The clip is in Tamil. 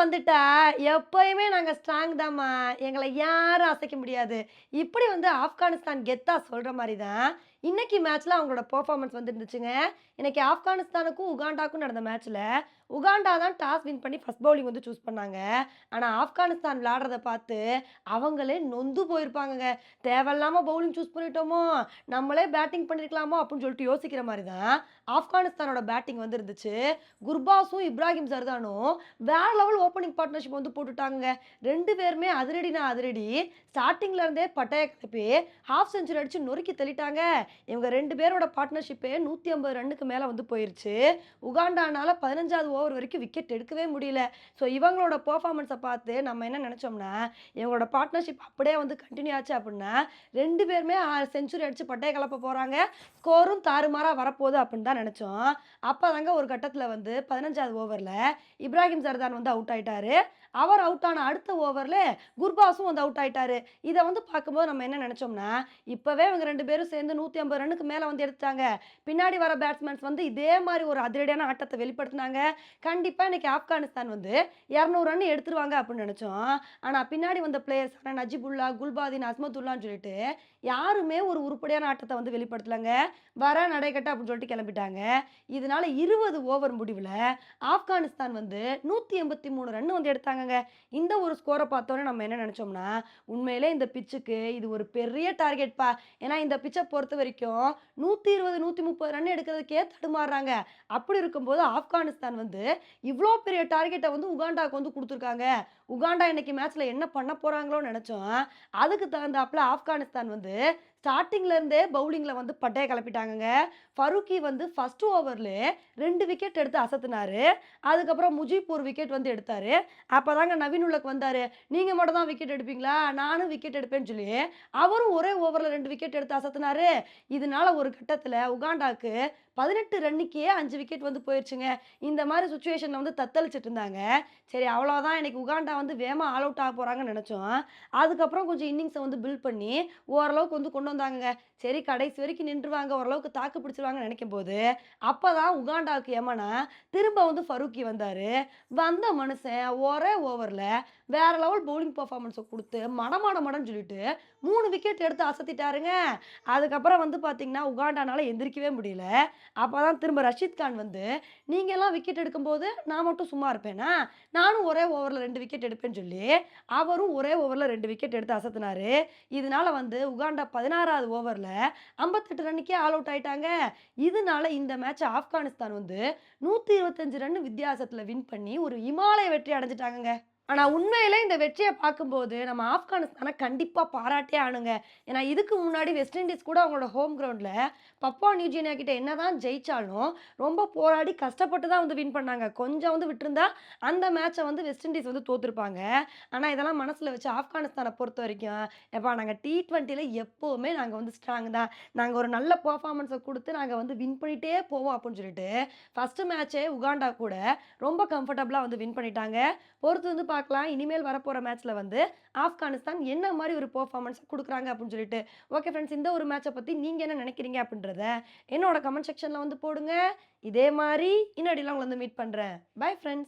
வந்துட்டா எப்பயுமே நாங்கள் ஸ்ட்ராங் தாம்மா. எங்களை யாரும் அசைக்க முடியாது. இப்படி வந்து ஆப்கானிஸ்தான் கெத்தா சொல்கிற மாதிரி தான் இன்னைக்கு மேட்ச்சில் அவங்களோட பர்ஃபார்மன்ஸ் வந்து இருந்துச்சுங்க இன்னைக்கு ஆப்கானிஸ்தானுக்கும் உகாண்டாக்கும் நடந்த மேட்ச்சில் உகாண்டா தான் டாஸ் வின் பண்ணி ஃபஸ்ட் பவுலிங் வந்து சூஸ் பண்ணாங்க. ஆனால் ஆப்கானிஸ்தான் விளாடுறத பார்த்து அவங்களே நொந்து போயிருப்பாங்கங்க. தேவையில்லாமல் பவுலிங் சூஸ் பண்ணிட்டோமோ நம்மளே பேட்டிங் பண்ணியிருக்கலாமோ அப்படின்னு சொல்லிட்டு யோசிக்கிற மாதிரி தான் ஆப்கானிஸ்தானோட பேட்டிங் வந்து இருந்துச்சு குர்பாஸும் இப்ராஹிம் சர்தானும் வேற லெவல் ஓப்பனிங் பார்ட்னர்ஷிப் வந்து போட்டுட்டாங்க. ரெண்டு பேருமே அதிரடினா அதிரடி ஸ்டார்டிங்ல இருந்தே பட்டைய கிளப்பி ஹாஃப் செஞ்சுரி அடித்து நொறுக்கி தள்ளிட்டாங்க. இவங்க ரெண்டு பேரோட பார்ட்னர்ஷிப்பே நூற்றி ஐம்பது ரன்னுக்கு மேலே வந்து போயிருச்சு. உகாண்டானால பதினஞ்சாவது ஓவர் வரைக்கும் விக்கெட் எடுக்கவே முடியல. ஸோ இவங்களோட பர்ஃபார்மன்ஸை பார்த்து நம்ம என்ன நினச்சோம்னா இவங்களோட பார்ட்னர்ஷிப் அப்படியே வந்து கண்டினியூ ஆச்சு அப்படின்னா ரெண்டு பேருமே செஞ்சுரி அடித்து பட்டைய கலப்ப போகிறாங்க ஸ்கோரும் தாறுமாறாக வரப்போகுது அப்படின்னு தான் நினச்சோம். அப்போ தாங்க ஒரு கட்டத்தில் வந்து பதினஞ்சாவது ஓவரில் இப்ராஹிம் சர்தான் வந்து அவுட் ஆயிட்டாரு. அவர் அவுட் ஆன அடுத்த ஓவரில் குர்பாஸும் வந்து அவுட் ஆயிட்டாரு. இதை வந்து பார்க்கும்போது நம்ம என்ன நினச்சோம்னா இப்போவே இவங்க ரெண்டு பேரும் சேர்ந்து நூற்றி ஐம்பது ரன்னுக்கு மேலே வந்து எடுத்துட்டாங்க. பின்னாடி வர பேட்ஸ்மேன்ஸ் வந்து இதே மாதிரி ஒரு அதிரடியான ஆட்டத்தை வெளிப்படுத்தினாங்க. கண்டிப்பாக இன்னைக்கு ஆப்கானிஸ்தான் வந்து இரநூறு ரன் எடுத்துருவாங்க அப்படின்னு நினச்சோம். ஆனால் பின்னாடி வந்த பிளேயர்ஸ் ஆனால் நஜிபுல்லா குல்பாதின் அஸ்மதுல்லான்னு சொல்லிட்டு யாருமே ஒரு உருப்படியான ஆட்டத்தை வந்து வெளிப்படுத்தலைங்க. வர நடைக்கட்ட அப்படின்னு சொல்லிட்டு கிளம்பிட்டாங்க. இதனால இருபது ஓவர் முடிவில் ஆப்கானிஸ்தான் வந்து நூற்றி எண்பத்தி மூணு ரன் வந்து எடுத்தாங்கங்க. இந்த ஒரு ஸ்கோரை பார்த்தோன்னே நம்ம என்ன நினச்சோம்னா உண்மையிலே இந்த பிச்சுக்கு இது ஒரு பெரிய டார்கெட்ப்பா ஏன்னா இந்த பிச்சை பொறுத்த வரைக்கும் நூற்றி இருபது நூற்றி முப்பது ரன் எடுக்கிறதுக்கே தடுமாறுறாங்க. அப்படி இருக்கும்போது ஆப்கானிஸ்தான் வந்து இவ்வளோ பெரிய டார்கெட்டை வந்து உகாண்டாவுக்கு வந்து கொடுத்துருக்காங்க. உகாண்டா இன்னைக்கு மேட்ச்சில் என்ன பண்ண போகிறாங்களோன்னு நினச்சோம். அதுக்கு தகுந்தாப்புல ஆப்கானிஸ்தான் வந்து ஸ்டார்டிங்லேருந்தே பவுலிங்கில் வந்து பட்டையை கிளப்பிட்டாங்கங்க. ஃபருக்கி வந்து ஃபர்ஸ்ட் ஓவரில் ரெண்டு விக்கெட் எடுத்து அசத்துனாரு. அதுக்கப்புறம் முஜீப் ஒரு விக்கெட் வந்து எடுத்தாரு. அப்போதாங்க நவீன் உள்ளக்கு வந்தார். நீங்கள் மட்டும் தான் விக்கெட் எடுப்பீங்களா? நானும் விக்கெட் எடுப்பேன்னு சொல்லி அவரும் ஒரே ஓவரில் ரெண்டு விக்கெட் எடுத்து அசத்துனாரு. இதனால ஒரு கட்டத்தில் உகாண்டாவுக்கு பதினெட்டு ரன்னுக்கே அஞ்சு விக்கெட் வந்து போயிடுச்சுங்க இந்த மாதிரி சுச்சுவேஷனில் வந்து தத்தளிச்சிட்டு இருந்தாங்க. சரி அவ்வளோதான் இன்றைக்கி உகாண்டா வந்து வேகமாக ஆல் அவுட் ஆக போகிறாங்கன்னு நினச்சோம். அதுக்கப்புறம் கொஞ்சம் இன்னிங்ஸை வந்து பில்ட் பண்ணி ஓரளவுக்கு வந்து கொண்டு வந்தாங்கங்க. சரி கடைசி வரைக்கும் நின்றுவாங்க. ஓரளவுக்கு தாக்கு பிடிச்சிருவாங்கன்னு நினைக்கும் போது அப்போ தான் உகாண்டாவுக்கு ஏமனா திரும்ப வந்து ஃபரூக்கி வந்தார். வந்த மனுஷன் ஒரே ஓவரில் வேற லெவல் பவுலிங் பர்ஃபார்மன்ஸை கொடுத்து மடமாட மடன்னு சொல்லிட்டு மூணு விக்கெட் எடுத்து அசத்திட்டாருங்க. அதுக்கப்புறம் வந்து பார்த்தீங்கன்னா உகாண்டானால எந்திரிக்கவே முடியல. அப்போ தான் திரும்ப ரஷீத் கான் வந்து நீங்கள்லாம் விக்கெட் எடுக்கும்போது நான் மட்டும் சும்மா இருப்பேனா? நானும் ஒரே ஓவரில் ரெண்டு விக்கெட் எடுப்பேன்னு சொல்லி அவரும் ஒரே ஓவரில் ரெண்டு விக்கெட் எடுத்து அசத்துனாரு. இதனால வந்து உகாண்டா பதினாறாவது ஓவரில் ஐம்பத்தெட்டு ரன்னுக்கே ஆல் அவுட் ஆயிட்டாங்க. இதனால இந்த மேட்ச் ஆப்கானிஸ்தான் வந்து நூற்றி இருபத்தஞ்சு ரன் வித்தியாசத்தில் வின் பண்ணி ஒரு இமாலய வெற்றி அடைஞ்சிட்டாங்கங்க. ஆனால் உண்மையிலே இந்த வெற்றியை பார்க்கும்போது நம்ம ஆப்கானிஸ்தானை கண்டிப்பாக பாராட்டே ஆணுங்க ஏன்னா இதுக்கு முன்னாடி வெஸ்ட் இண்டீஸ் கூட அவங்களோட ஹோம் கிரவுண்டில் பப்பா நியூஜினியா கிட்ட என்னதான் ஜெயிச்சாலும் ரொம்ப போராடி கஷ்டப்பட்டு தான் வந்து வின் பண்ணாங்க. கொஞ்சம் வந்து விட்டுருந்தா அந்த மேட்சை வந்து வெஸ்ட் இண்டீஸ் வந்து தோற்றுருப்பாங்க ஆனால் இதெல்லாம் மனசில் வச்சு ஆப்கானிஸ்தானை பொறுத்த வரைக்கும் எப்பா நாங்கள் டி ட்வெண்ட்டியில் எப்போவுமே நாங்கள் வந்து ஸ்ட்ராங் தான். நாங்கள் ஒரு நல்ல பர்ஃபார்மன்ஸை கொடுத்து நாங்கள் வந்து வின் பண்ணிகிட்டே போவோம் அப்படின்னு சொல்லிட்டு ஃபஸ்ட்டு மேட்ச்சே உகாண்டா கூட ரொம்ப கம்ஃபர்டபுளாக வந்து வின் பண்ணிட்டாங்க. பொறுத்து வந்து பார்க்கலாம் இனிமேல் வரப்போகிற மேட்ச்சில் வந்து ஆப்கானிஸ்தான் என்ன மாதிரி ஒரு பர்ஃபார்மன்ஸ் கொடுக்குறாங்க அப்படின்னு சொல்லிட்டு. ஓகே ஃப்ரெண்ட்ஸ் இந்த ஒரு மேட்சை பற்றி நீங்கள் என்ன நினைக்கிறீங்க அப்படின்றத என்னோட கமெண்ட் செக்ஷனில் வந்து போடுங்க. இதே மாதிரி இன்னடிலாம் உங்களை வந்து மீட் பண்ணுறேன் பை ஃப்ரெண்ட்ஸ்